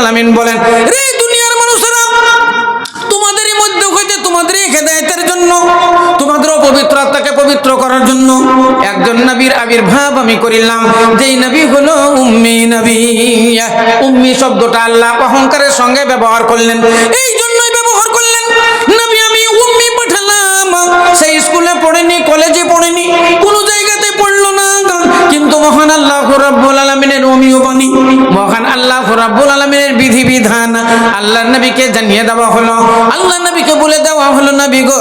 আলামিন বলেন, রে দুনিয়ার মানুষেরা, তোমাদেরই মধ্যে হইতে তোমাদের জন্য, তোমাদের পবিত্র আত্মাকে পবিত্র করার জন্য একজন নবীর আবির্ভাব আমি করিলাম। নবী হলো উম্মি নবী। উম্মি শব্দটা আল্লাহ অহংকারের সঙ্গে ব্যবহার করলেন। এই জন্যই ব্যবহার করলেন। নবী আমি উম্মি পাঠালাম। সেই স্কুলে পড়েনি, কলেজে পড়েনি, কোনো জায়গাতে পড়ল না। কিন্তু মহান আল্লাহ রাব্বুল আলামিনের অমিও বাণী আল্লাহ রাব্বুল আলমিনের বিধিবিধান। আল্লাহর নবীকে জানিয়ে দেওয়া হলো। আল্লাহ নবীকে বলে দেওয়া হলো, নবী গো,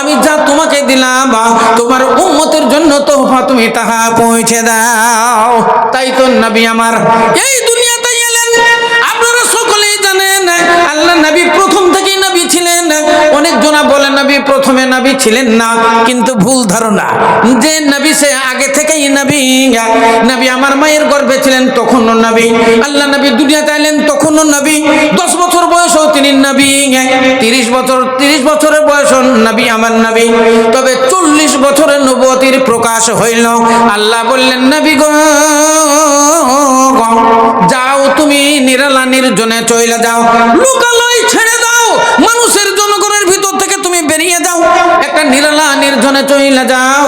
আমি যা তোমাকে দিলাম, তোমার উম্মতের জন্য তোহফা তুমি তাহা পৌঁছে দাও। তাই তো নবী আমার, এই দুনিয়াতে আল্লাহ নবী প্রথম থেকেই নবী ছিলেন। অনেক জনা বলে নবী প্রথমে নবী ছিলেন না। কিন্তু ভুল ধারণা যে নবী সে আগে থেকেই নবী। নবী আমার মায়ের গর্ভে ছিলেন, তখনও নবী। আল্লাহ নবী দুনিয়াতে এলেন তখনও নবী। দশ বছর বয়সও তিনি নবী। তিরিশ বছর, তিরিশ বছরের বয়স নবী আমার নবী। তবে চল্লিশ বছরের নবতির প্রকাশ হইল। আল্লাহ বললেন, নবী গো যাও, তুমি নিরালা নির্জনে চলে যাও। লোকালয় ছেড়ে দাও, মানুষের জনগণের ভিতর থেকে তুমি বেরিয়ে যাও। একটা নিরালা নির্জনে চলে যাও।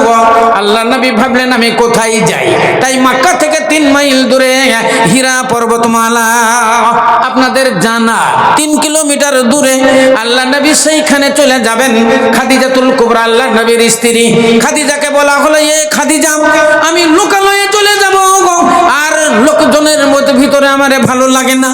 আল্লাহ নবী ভাবলেন, আমি কোথায় যাই? তাই মক্কা থেকে তিন মাইল দূরে হীরা পর্বতমালা। আপনাদের জানা, তিন কিলোমিটার দূরে আল্লাহ নবী সেইখানে চলে যাবেন। খাদিজাতুল কুবরা, আল্লাহ নবীর স্ত্রী। খাদিজাকে বলা হলো, এ খাদিজা, আমি লোকালয়ে চলে যাব। আমারে ভালো লাগে না?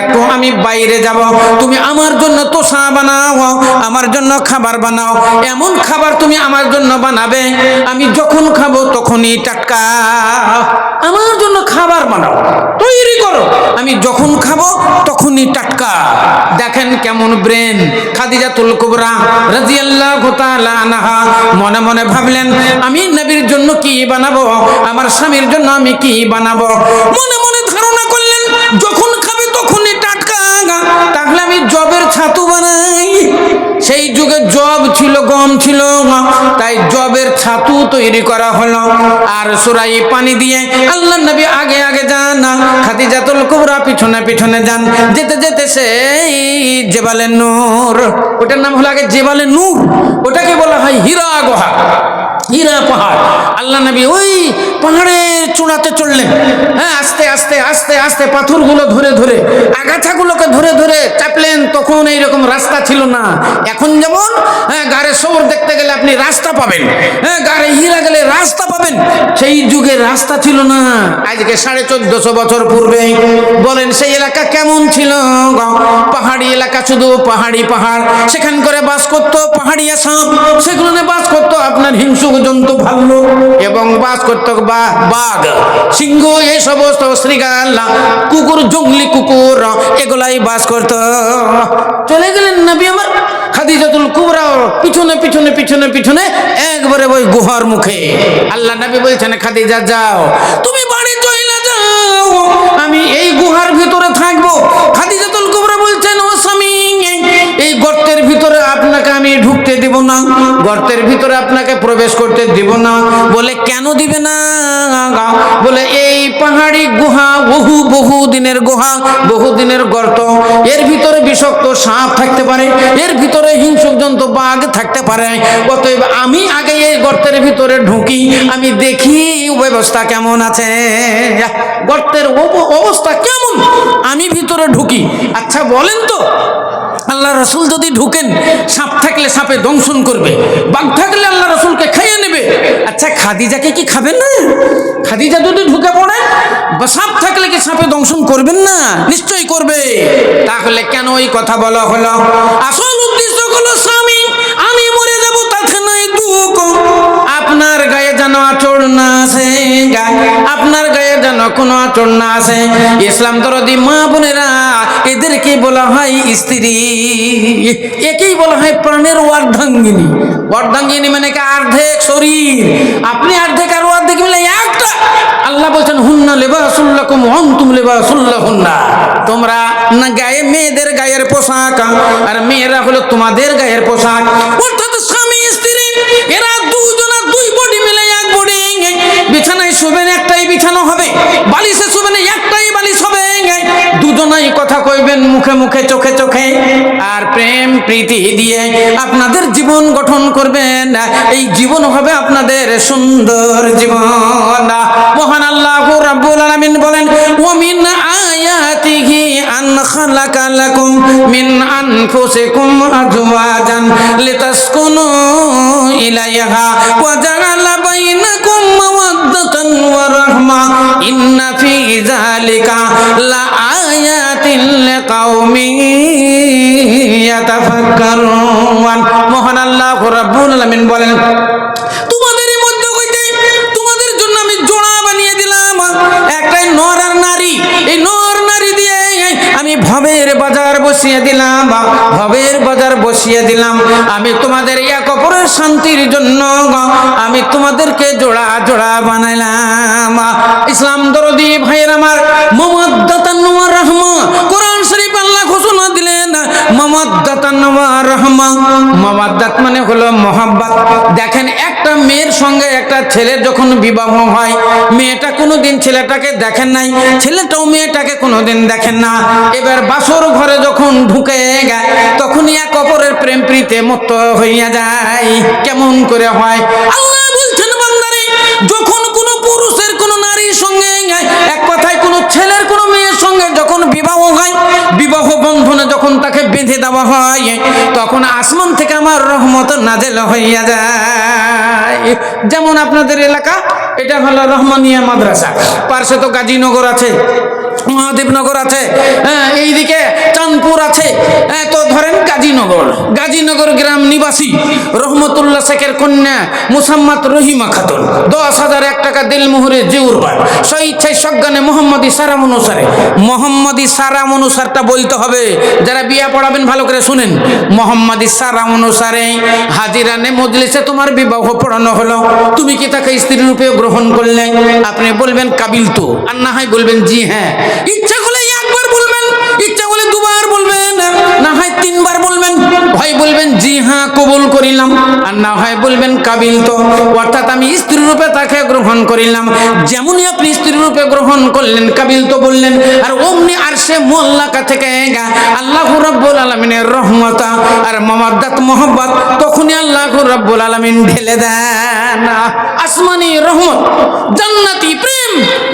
একটু আমি বাইরে যাব। তুমি আমার জন্য তোষা বানাও, আমার জন্য খাবার বানাও। এমন খাবার তুমি আমার জন্য বানাবে, আমি যখন খাব তখনই টাটকা। আমার জন্য খাবার বানাও, তৈরি করো। আমি যখন খাব তখনই টাটকা। দেখেন কেমন ব্রেন খাদিজাতুল কুবরা রাদিয়াল্লাহু তাআলা মনে মনে ভাবলেন, আমি নবীর জন্য কি বানাবো? আমার স্বামীর জন্য আমি কি বানাবো? মনে মনে যখন খাবে তখনই টাটকা তাহলে আমি জবের ছাতু বানাই। সেই যুগে জব ছিল, গম ছিল তাই জবের ছাতু তৈরি করা হলো। আর সুরাই পানি দিয়ে আল্লাহ নবী আগে আগে যান খাদিজাতুল কুবরা পিছনে পিছনে যান। যেতে যেতে সেই জেবালে নূর। ওটার নাম হলো আগে জেবালে নূর। ওটাকে বলা হয় হীরা গুহা। হীরা পাহাড়। আল্লাহ নবী ওই পাহাড়ের চূড়াতে চললেন। হ্যাঁ আস্তে আস্তে আস্তে আস্তে পাথরগুলো ধরে ধরে আগাছাগুলোকে ধরে ধরে চাপলেন। তখন এইরকম রাস্তা ছিল না। এখন যেমন হ্যাঁ গাড়ে শহর দেখতে গেলে আপনি রাস্তা পাবেন। হ্যাঁ গাড়ি হীরা গেলে রাস্তা পাবেন। সেই যুগে রাস্তা ছিল না। আজকে সাড়ে চোদ্দশো বছর পূর্বে বলেন, সেই এলাকা কেমন ছিল পাহাড়ি এলাকা শুধু পাহাড়ি পাহাড়। সেখান করে বাস করতো পাহাড়িয়া সাপ সেগুলো বাস করতো আপনার হিংসুক জন্তু ভাল্লুক। এবং বাস করতো বাঘ, সিংহ, এই সমস্ত শ্রীগাল কুকুর, জঙ্গলি কুকুর, এগুলাই বাস করতো। চলে গেলেন নবী আমার। খাদিজাতুল কুবরা পিছনে পিছনে পিছনে পিছনে একবারে ওই গুহার মুখে। আল্লাহ নবী বলছেন, খাদিজা, যাও। তুমি বাড়ি চলে যাও। আমি এই গুহার ভিতরে থাকব। খাদিজাতুল কুবরা বলছেন, ও স্বামী, এই গর্তের ভিতরে আপনাকে আমি দেব না। গর্তের ভিতরে আপনাকে প্রবেশ করতে দেব না। বলে, কেন দিবে না? বলে, এই পাহাড়ি গুহা বহু বহু দিনের গুহা, বহু দিনের গর্ত। এর ভিতরে বিষাক্ত সাপ থাকতে পারে, এর ভিতরে হিংসুক জন্তু বাঘ থাকতে পারে। অতএব আমি আগে এই গর্তের ভিতরে ঢুকি, আমি দেখি ব্যবস্থা কেমন আছে। গর্তের অব- অবস্থা কেমন? আমি ভিতরে ঢুকি। আচ্ছা বলেন তো আল্লাহ রসুল যদি ঢুকেন, সাপ থাকলে সাপে দংশন করবে, বাঘ থাকলে আল্লাহ রসুলকে খাইয়ে নেবে। আচ্ছা খাদিজাকে কি খাবেন না? খাদিজা যদি ঢুকে পড়ে, বা সাপ থাকলে কি সাপে দংশন করবেন না? নিশ্চয়ই করবে। তাহলে কেন ওই কথা বলা হলো? আসল উদ্দেশ্য হলো স্বামী, আমি মরে যাব, তাতে নাই দুঃখ। আপনার গায়ে যেন আচর না আসে আপনার গায়ে যেন কোনো আচর না আসে। ইসলাম দরদি মা বোনেরা এদেরকে বলা হয় স্ত্রী, একেই বলা হয় প্রাণের অর্ধাঙ্গিনী। অর্ধাঙ্গিনী মানে কি? অর্ধেক শরীর। আপনি অর্ধেক আর অর্ধেক মিলে একটা। আল্লাহ বলছেন, হুন্না লেবাসুল্লাকুম অন্তুম লেবাসুল্লাহ হুন্না তোমরা না গায়ে, মেয়েদের গায়ের পোশাক, আর মেয়েরা হলো তোমাদের গায়ের পোশাক। অর্থাৎ স্বামী, স্ত্রী, এরা দুজনা দুই বডি মিলে এক বডি। বিছানায় শুবেন একটাই বিছানো হবে। বালিশে কইবেন মুখে মুখে, চোখে চোখে। আর প্রেম প্রীতি দিয়ে আপনাদের জীবন গঠন করবেন। এই জীবন হবে আপনাদের সুন্দর জীবন। মহান আল্লাহ রাব্বুল আলামিন বলেন ওমিন আয়াতিহি আন খালাকা লাকুম মিন আনফুসিকুম আজওয়াজান লিতাসকুনু ইলাইহা ওয়া জাআলা বাইনাকুম মাওয়াদ্দাতান ওয়া রাহমা। ইন্না ফি যালিকা ইয়াতাফাক্কারুন মহান আল্লাহ রাব্বুল বলেন, তোমাদের মধ্যে তোমাদের জন্য আমি জোড়া বানিয়ে দিলাম। একটাই নর আর নারী। এই নর নারী দিয়ে আমি ভবের বাজার বসিয়ে দিলাম, ভবের বাজার বসিয়ে দিলাম। আমি তোমাদের এক অপরের শান্তির জন্য আমি তোমাদেরকে জোড়া জোড়া বানাইলাম। ইসলাম দরদি ভাইয়ের আমার মোহাম্মদাতান মানে হলো মোহাব্বত দেখেন, একটা মেয়ের সঙ্গে একটা ছেলের যখন বিবাহ হয়, মেয়েটা ছেলেটাকে দেখেন নাই, ছেলেটাও মেয়েটাকে দেখেন না। এবার বাসর ঘরে যখন ঢুকে যায় তখনই এক অপরের প্রেম প্রীতে মত হইয়া যায়। কেমন করে হয়? আল্লাহ বলছেন, বান্দারে, যখন কোনো পুরুষের কোনো নারীর সঙ্গে এক কথায় কোনো ছেলের কোনো মেয়ের সঙ্গে যখন বিবাহ বন্ধনে যখন তাকে বেঁধে দেওয়া হয় তখন আসমান থেকে আমার রহমত নাজেল হইয়া যায়। যেমন আপনাদের এলাকা এটা হলো রহমানিয়া মাদ্রাসা। পার্শ্বে তো গাজীনগর আছে মহাদেবনগর আছে হ্যাঁ এইদিকে চাঁদপুর আছে। হ্যাঁ, তো ধরেন গাজীনগর। গাজীনগর গ্রাম নিবাসী রহমতুল্লাহ শেখের কন্যা মুসাম্মাত রহিমা খাতুন। দশ হাজার এক টাকা দিলমোহরে জিউর পায় স্বইচ্ছায় সজ্ঞানে মোহাম্মদী সারাম অনুসারে। মোহাম্মদী সারাম অনুসারটা বলতে হবে, যারা বিয়া পড়াবেন ভালো করে শুনেন। মোহাম্মদী সারাম অনুসারে হাজিরানে মজলিসে তোমার বিবাহ পড়ানো হলো। তুমি কি তাকে স্ত্রী রূপে গ্রহণ করলে? আপনি বলবেন কাবিল তো। আর না হয় বলবেন জি হ্যাঁ। ইচ্ছা হয় তিনবার বলবেন, হয় বলবেন, জি হ্যাঁ কবুল করিলাম। আর না হয় বলবেন, কাবিল তো। অর্থাৎ আমি রূপে তাকে গ্রহণ করিলাম। যেমনই আপনি স্ত্রী রূপে গ্রহণ করলেন, কাবিল তো বললেন, আর অমনি আর সে মোল্লাকা থেকে আল্লাহ রাব্বুল আলমিনের রহমত আর মমাদ্দাত মোহাম্মত তখনই আল্লাহ রাব্বুল আলমিন ঢেলে দেন। আসমানি রহমত, জান্নাতি প্রেম,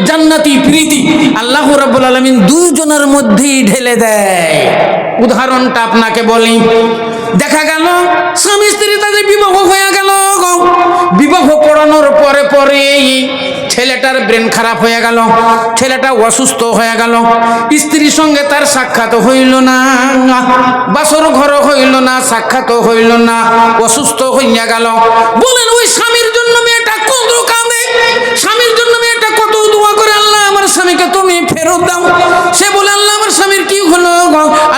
জান্নাতি প্রীতি আল্লাহ রাব্বুল আলমিন দুজনের মধ্যেই ঢেলে দেয়। উদাহরণটা আপনাকে বলি দেখা গেল, স্বামী স্ত্রী তাদের বিবাহ হয়ে গেল বিবাহ করানোর পরে পরে ছেলেটার ব্রেন খারাপ হয়ে গেল, ছেলেটা অসুস্থ হয়ে গেল, স্ত্রীর সঙ্গে তার সাক্ষাৎ হইল না, বাসর ঘর হইল না, সাক্ষাৎ হইল না, অসুস্থ হইয়া গেল। বলেন, ওই স্বামীর জন্য মেয়েটা কত কাঁদে স্বামীর জন্য মেয়েটা কত দোয়া করে, আল্লাহ আমার স্বামীকে তুমি ফেরত দাও। সে বলে স্বামীর কি হলো?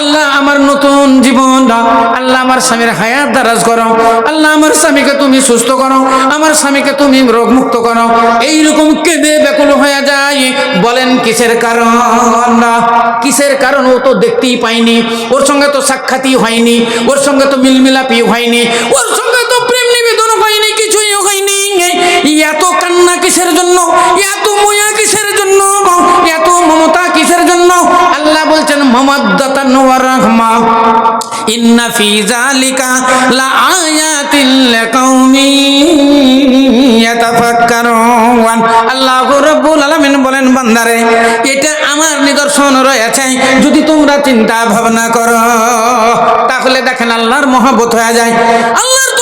আল্লাহ আমার নতুন জীবন দাও। আল্লাহ আমার স্বামীর হায়াত দারাজ করো। আল্লাহ আমার স্বামীকে তুমি সুস্থ করো। আমার স্বামীকে তুমি রোগমুক্ত করো। এইরকম কেঁদে ব্যাকুল হয়ে যায় বলেন কিসের কারণ? কিসের কারণ ও তো দেখতেই পাইনি। ওর সঙ্গে তো সাক্ষাৎই হয়নি। ওর সঙ্গে তো মিলমিলাপি হয়নি। ওর সঙ্গে তো প্রেম নিবেদন হয়নি, কিছুই হয়নি। এত কান্না কিসের জন্য? এত ময়া কিসের বলেন, বান্দারে, এটা আমার নিদর্শন রয়েছে। যদি তোমরা চিন্তা ভাবনা করো, তাহলে দেখেন আল্লাহর মহব্বত হয়ে যায়। আল্লাহর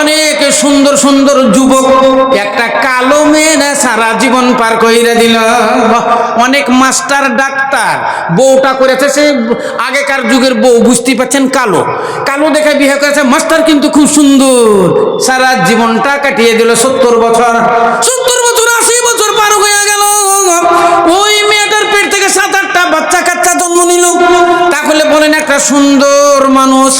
অনেক সুন্দর সুন্দর যুবক, একটা কালো মেয়ে সারা জীবন পার কইরা দিল। অনেক মাস্টার ডাক্তার, বউটা করেছে সে আগেকার যুগের বউ বুঝতে পারছেন কালো। কালো দেখে বিয়ে করেছে, মাস্টার কিন্তু খুব সুন্দর। সারা জীবনটা কাটিয়ে দিল সত্তর বছর। সত্তর একটা সুন্দর মানুষ,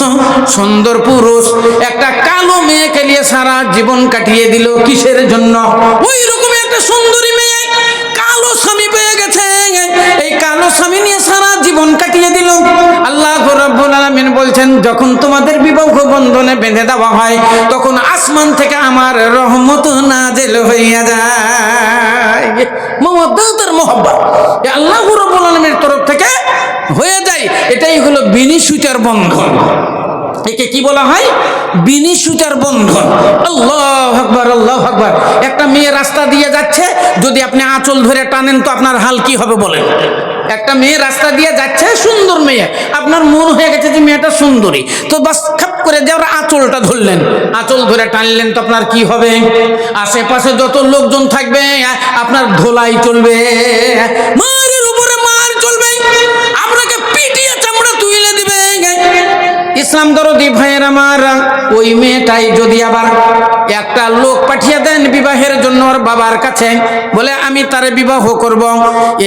সুন্দর পুরুষ, একটা কালো মেয়েকে নিয়ে সারা জীবন কাটিয়ে দিল। কিসের জন্য? ওই রকম একটা সুন্দরী মেয়ে কালো স্বামী পেয়ে গেছে। এই কালো স্বামী নিয়ে সারা জীবন কাটিয়ে দিল। আল্লাহ রব্বুল বলছেন, যখন তোমাদের বিবাহ বন্ধনে বেঁধে দেওয়া হয়, তখন আসমান থেকে আমার রহমত নাজেল হইয়া যায়। মোহাম্মতের মোহাম্মত আল্লাহ রব্বুল আলামিনের তরফ থেকে হয়ে যায়, এটাই হলো বিনি সুতার বন্ধন। একে কি বলা হয়? বিনি সুতার বন্ধন। আল্লাহ আকবার আল্লাহ আকবার। একটা মেয়ে রাস্তা দিয়ে যাচ্ছে, যদি আপনি আঁচল ধরে টানেন তো আপনার হাল কি হবে বলেন? একটা মেয়ে রাস্তা দিয়ে যাচ্ছে, সুন্দর মেয়ে। আপনার মন হয়ে গেছে যে মেয়েটা সুন্দরী। তো বাস খাপ করে যে ওরা আঁচলটা ধরলেন। আঁচল ধরে টানলেন তো আপনার কি হবে? আশেপাশে যত লোকজন থাকবে, আপনার ধোলাই চলবে। মারের ইসলাম দরদি ভাইয়ের আমার ওই মেয়েটাই যদি আবার একটা লোক পাঠিয়ে দেন বিবাহের জন্য ওর বাবার কাছে বলে, আমি তারে বিবাহ করব।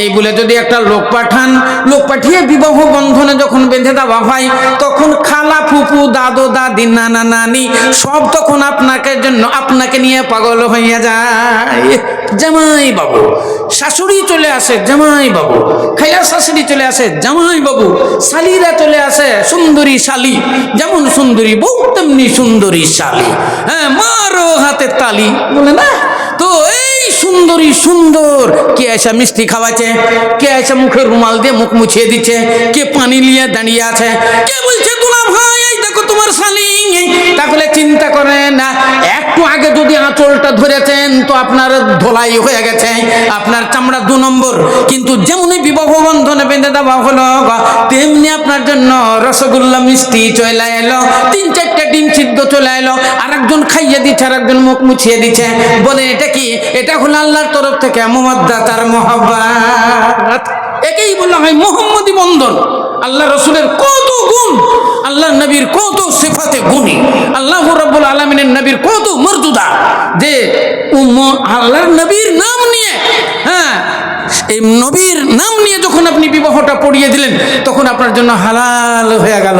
এই বলে যদি একটা লোক পাঠান, লোক পাঠিয়ে বিবাহ বন্ধনে যখন বেঁধে দেওয়া হয়, তখন খালা, ফুপু, দাদু, দাদি, নানা, নানি, সব তখন আপনাকে জন্য আপনাকে নিয়ে পাগল হইয়া যায়। জামাই বাবু, শাশুড়ি চলে আসে, জামাই বাবু। খাইয়া শাশুড়ি চলে আসে, জামাই বাবু। শালিরা চলে আসে, সুন্দরী শালি। যেমন সুন্দরী বউ, তেমনি সুন্দরী শালি। হ্যাঁ মারো হাতে তালি। বলে, না তো এই সুন্দরী সুন্দর, কে এসে মিষ্টি খাওয়াচ্ছে? কে এসে মুখে রুমাল দিয়ে মুখ মুছিয়ে দিচ্ছে? কে পানি নিয়ে দাঁড়িয়ে আছে? কে বলছে দুলা ভাই এই দেখো তোমার শালি তাহলে চিন্তা করেন একটু আগে যদি আঁচলটা ধরেছেন, তো আপনার ধোলাই হয়ে গেছে। আপনার চামড়া দু নম্বর। কিন্তু যেমনই বিবাহ বন্ধনে বেঁধে দেওয়া হলো, তেমনি আপনার জন্য রসগোল্লা মিষ্টি চলে এলো, তিন চারটে ডিম সিদ্ধ চলে এলো। আর একজন খাইয়ে দিচ্ছে আর একজন মুখ মুছিয়ে দিচ্ছে। বলে, এটা কি? এটা হলো আল্লাহর তরফ থেকে মোহাম্মদা তার মোহাব্বাত। একেই বলা হয় মোহাম্মদী বন্ধন। আল্লাহ রসুলের কত গুণ, আল্লাহ নবীর কত সিফাতে গুণী। আল্লাহ রব্বুল আলমিনের নবীর কত মর্যাদা যে আল্লাহর নবীর নাম নিয়ে হ্যাঁ এই নবীর নাম নিয়ে যখন আপনি বিবাহটা পড়িয়ে দিলেন, তখন আপনার জন্য হালাল হয়ে গেল।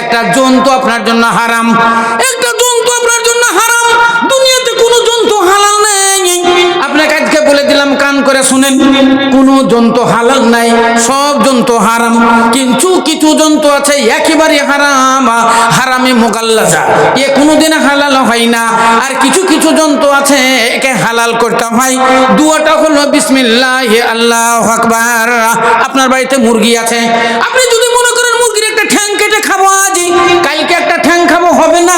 একটা জন্তু আপনার জন্য হারাম, একটা করে শুনেন, কোনো জন্তু হালাল নাই, সব জন্তু হারাম, কিন্তু কিছু জন্তু আছে একেবারে হারাম, হারামে মোগাল্লাজা। এ কোনোদিন হালাল হয় না, আর কিছু কিছু জন্তু আছে একে হালাল করতে হয়। দুয়াটা হলো বিসমিল্লাহ, আল্লাহ আকবার। আপনার বাড়িতে মুরগি আছে? আপনি যদি মনে করেন মুরগির একটা ঠ্যাং কেটে খাব আজ কালকে একটা ঠ্যাং খাব, হবে না।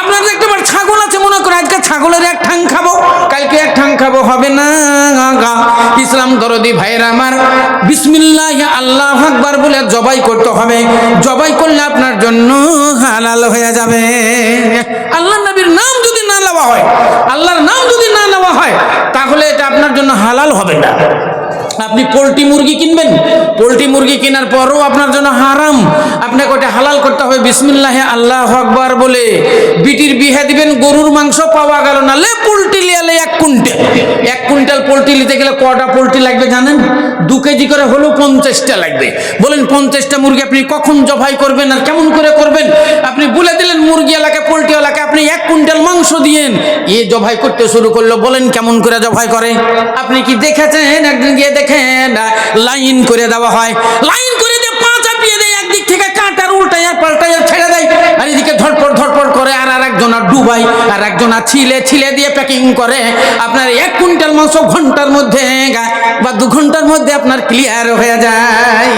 আপনার একটা ছাগল আছে, মনে করেন আজকে ছাগলের এক ঠ্যাং খাব। কালকে এক ঠাং খাব, হবে না ইসলাম দরদি ভাইয়ের আমার। বিসমিল্লাহ, আল্লাহ আকবার বলে জবাই করতে হবে। জবাই করলে আপনার জন্য হালাল হয়ে যাবে। আল্লাহ নবীর নাম যদি না নেওয়া হয়, আল্লাহর নাম যদি না নেওয়া হয়, তাহলে এটা আপনার জন্য হালাল হবে না। আপনি পোলট্রি মুরগি কিনবেন? পোলট্রি মুরগি কেনার পরও আপনার জন্য হারাম। আপনাকে ওটা হালাল করতে হবে। বিসমিল্লাহে আল্লাহ আকবার বলে। বিটির বিহে দিবেন, গরুর মাংস পাওয়া গেল না। লে, পোলট্রি লিয়ালে এক কুইন্টাল। এক কুইন্টাল পোলট্রি নিতে গেলে কটা পোলট্রি লাগবে জানেন? দু কেজি করে হলেও পঞ্চাশটা লাগবে। বলেন, পঞ্চাশটা মুরগি আপনি কখন জবাই করবেন আর কেমন করে করবেন? আপনি বলে দিলেন, মুরগি এলাকায়, পোলট্রি এলাকায় আপনি এক কুইন্টাল মাংস দিয়েন। এ জবাই করতে শুরু করল। বলেন, কেমন করে জবাই করে? আপনি কি দেখেছেন? একদিন গিয়ে দেখেন লাইন করে দেওয়া হয়। লাইন করে দিয়ে পা চাপিয়ে দেয়, একদিক থেকে কাঁটার উল্টাইয়া পাল্টাইয়া ছেড়ে দেয়। আর এদিকে ধরপড় ধরপড় করে আর আর একজন আর ডুবাই আর একজন আর ছিলে ছিলে দিয়ে প্যাকিং করে। আপনার এক কুইন্টাল মাংস ঘণ্টার মধ্যে বা দু ঘণ্টার মধ্যে আপনার ক্লিয়ার হয়ে যায়।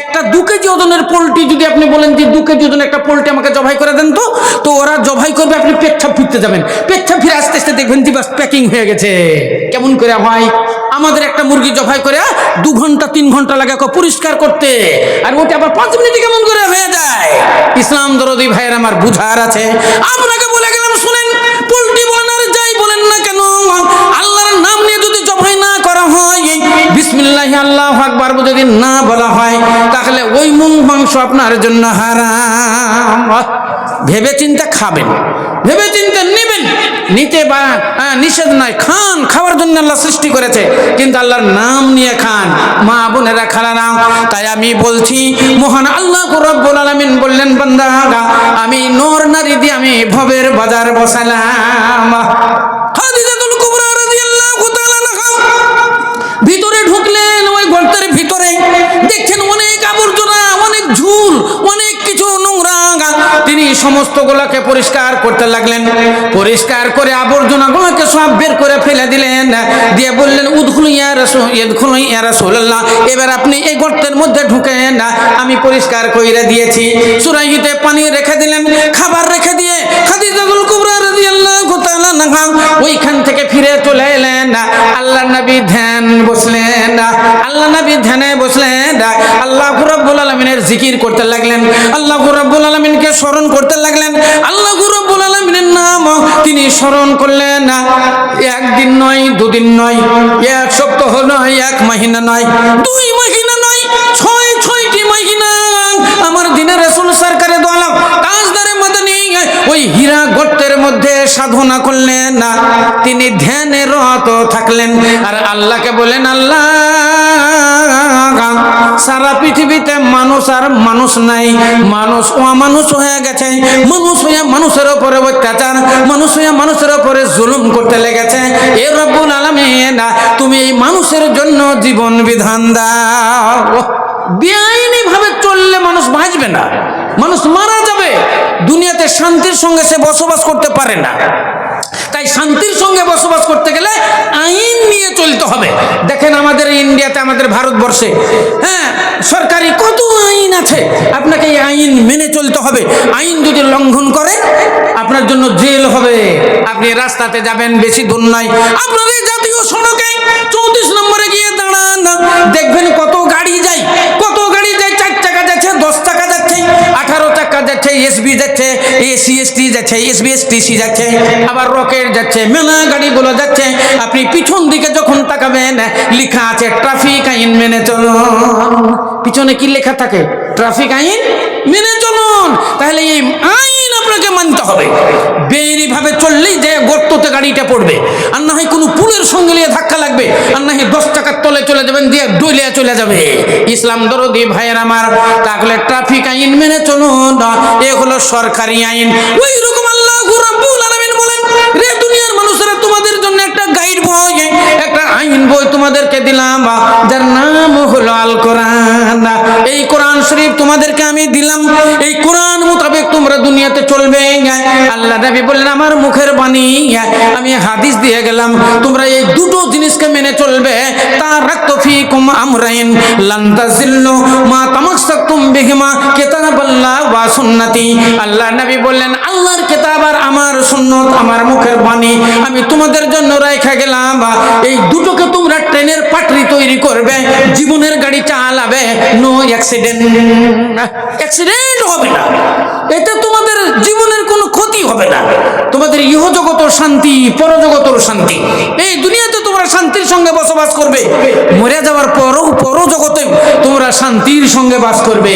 একটা দু কেজি ওজনের পোলট্রি যদি আপনি বলেন যে দু কেজি ওজনের একটা পোলট্রি আমাকে জবাই করে দেন তো তো ওরা জবাই করবে, আপনি পেচ্ছাপ ফিরতে যাবেন। পেচ্ছাপ ফিরে আস্তে আস্তে দেখবেন যে বাস প্যাকিং হয়ে গেছে। কেমন করে হয়? আমাদের একটা মুরগি জবাই করে দু ঘণ্টা, তিন ঘণ্টা লাগে পরিষ্কার করতে। আর ওটা আবার পাঁচ মিনিটে কেমন করে হয়ে যায়। ইসলাম দরদি ভাইয়ের আমার বুঝার আছে। আপনাকে বলে গেলাম, শুনেন, পোলট্রি বলেন আর যাই বলেন না কেন, আল্লাহর নাম নিয়ে যদি জবাই না করা হয়, বিসমিল্লাহ আল্লাহ আকবার যদি না বলা হয়, তাহলে ওই মুং মাংস আপনার জন্য হারাম। ভেবে চিন্তে খাবেন ভেবে চিন্তে নেবেন। নিতে বা হ্যাঁ, নিষেধ নয় খান খাওয়ার জন্য আল্লাহ সৃষ্টি করেছে। কিন্তু আল্লাহর নাম নিয়ে খান। মা বোনেরা খানা তাই আমি বলছি মহান আল্লাহ রব্বুল আলামিন বললেন বান্দা আমি নর নারী দিয়ে আমি ভবের বাজার বসালাম। ভিতরে ঢুকলেন ওই গর্তের ভিতরে। দেখছেন অনেক আবর্জনা অনেক ঝুল অনেক তিনি সমস্ত গুলাকে পরিষ্কার করতে লাগলেন। পরিষ্কার করে আবর্জনা গুলোকে সব বের করে ফেলে দিলেন। দিয়ে বললেন, উদখুল এবার আপনি এই গর্তের মধ্যে ঢুকেন। আমি পরিষ্কার কইরা দিয়েছি। সুরাইতে পানি রেখে দিলেন, খাবার রেখে দিয়ে ওইখান থেকে ফিরে চলে এলেন। আল্লাহ নবী ধ্যান বসলেন। আল্লাহ নবী ধ্যানে বসলেন। আল্লাহ রাব্বুল আলামিনের জিকির করতে লাগলেন। আল্লাহ রাব্বুল আলামিনকে স্মরণ করতে লাগলেন। আল্লাহ রাব্বুল আলামিনের নাম তিনি স্মরণ করলেন। একদিন নয়, দুদিন নয়, এক সপ্তাহ নয়, এক মাহিনা নয়, দুই মাহিনা নয়, ছয়, ছয়টি মাহিনা। আমার দিনের রাসূল সরকারে তাজদারে ওই হীরা গর্তের মধ্যে সাধনা করলেন। না তিনি ধ্যানে রত থাকলেন। আর আল্লাহকে বলেন, আল্লাহ সারা পৃথিবীতে মানুষ আর মানুষ নাই। মানুষ ও মানুষ হয়ে গেছে। মানুষ হয়ে মানুষের উপরে অত্যাচার, মানুষ হয়ে মানুষের উপরে জুলুম করতে লেগেছে। এ রব্বুল আলামিন, তুমি এই মানুষের জন্য জীবন বিধান দাও। বেআইনি ভাবে চললে মানুষ বাঁচবে না। মানুষ মারা যাবে। দুনিয়াতে শান্তির সঙ্গে সে বসবাস করতে পারে না। তাই শান্তির সঙ্গে বসবাস করতে গেলে আইন নিয়ে চলতে হবে। দেখেন আমাদের ইন্ডিয়াতে, আমাদের ভারতবর্ষে হ্যাঁ সরকারি কত আইন আছে? আপনাকে এই আইন মেনে চলতে হবে। আইন যদি লঙ্ঘন করে, আপনার জন্য জেল হবে। আপনি রাস্তাতে যাবেন, বেশি দূর নয় আপনার এই জাতীয় সড়কে চৌত্রিশ নম্বরে গিয়ে দাঁড়ান। দেখবেন কত গাড়ি যায়, কত গাড়ি যায়, চার টাকা যাচ্ছে, দশ টাকা যাচ্ছে, আঠারো টাকা যাচ্ছে এসবি যাচ্ছে এসি এসটি যাচ্ছে এসবি এসটিসি যাচ্ছে আবার রকেট যাচ্ছে, মেলা গাড়িগুলো যাচ্ছে। আপনি পিছন দিকে যখন তাকাবেন, লেখা আছে, ট্রাফিক আইন মেনে চলুন। পিছনে কি লেখা থাকে? ট্রাফিক আইন মেনে চলুন। তাহলে এই আইন আপনাকে মানতে হবে। বেআইনি ভাবে চললেই যে গর্ততে গাড়িটা পড়বে। আর না হয় সঙ্গে নিয়ে ধাক্কা লাগবে। আর না হয় দশ টাকার তলে চলে যাবেন, দিয়ে ডইলিয়া চলে যাবে। ইসলাম দরদি ভাইয়ের আমার তাহলে ট্রাফিক আইন মেনে চলুন এ হলো সরকারি আইন। ওই রকম আল্লাহ রাব্বুল আলামিন বলেন, রে দুনিয়ার মানুষেরা তোমাদের জন্য একটা গাইড বই, একটা আইন বই তোমাদেরকে দিলাম, যার নাম হলো আল কোরআন এই কোরআন শরীফ তোমাদেরকে আমি দিলাম। এই কোরআন মোতাবেক তোমরা দুনিয়াতে চলবে। আল্লাহ নবী বললেন, আমার মুখের বাণী, আমি হাদিস দিয়ে গেলাম। তোমরা এই দুটো জিনিসকে মেনে চলবে। তার রাখতো ফিকুম আমরাইন, লান তাজিল্লু মা তামাসসাকতুম বিহিমা কিতাবাল্লাহ ওয়া সুন্নতি। আল্লাহ নবী বললেন কিতাব আর আমার সুন্নত, আমার মুখের বাণী আমি তোমাদের জন্য রাখা গেলাম। বা এই দুটোকে তোমরা ট্রেনের পাটরি তৈরি করবে, জীবনের গাড়ি চালাবে। নো অ্যাক্সিডেন্ট অ্যাক্সিডেন্ট হবে না। এতে তোমাদের জীবনের কোনো ক্ষতি হবে না। তোমাদের ইহজগত শান্তি, পরজগতর শান্তি। এই দুনিয়াতে তোমরা শান্তির সঙ্গে বসবাস করবে। মরে যাওয়ার পরও পরজগতে তোমরা শান্তির সঙ্গে বাস করবে।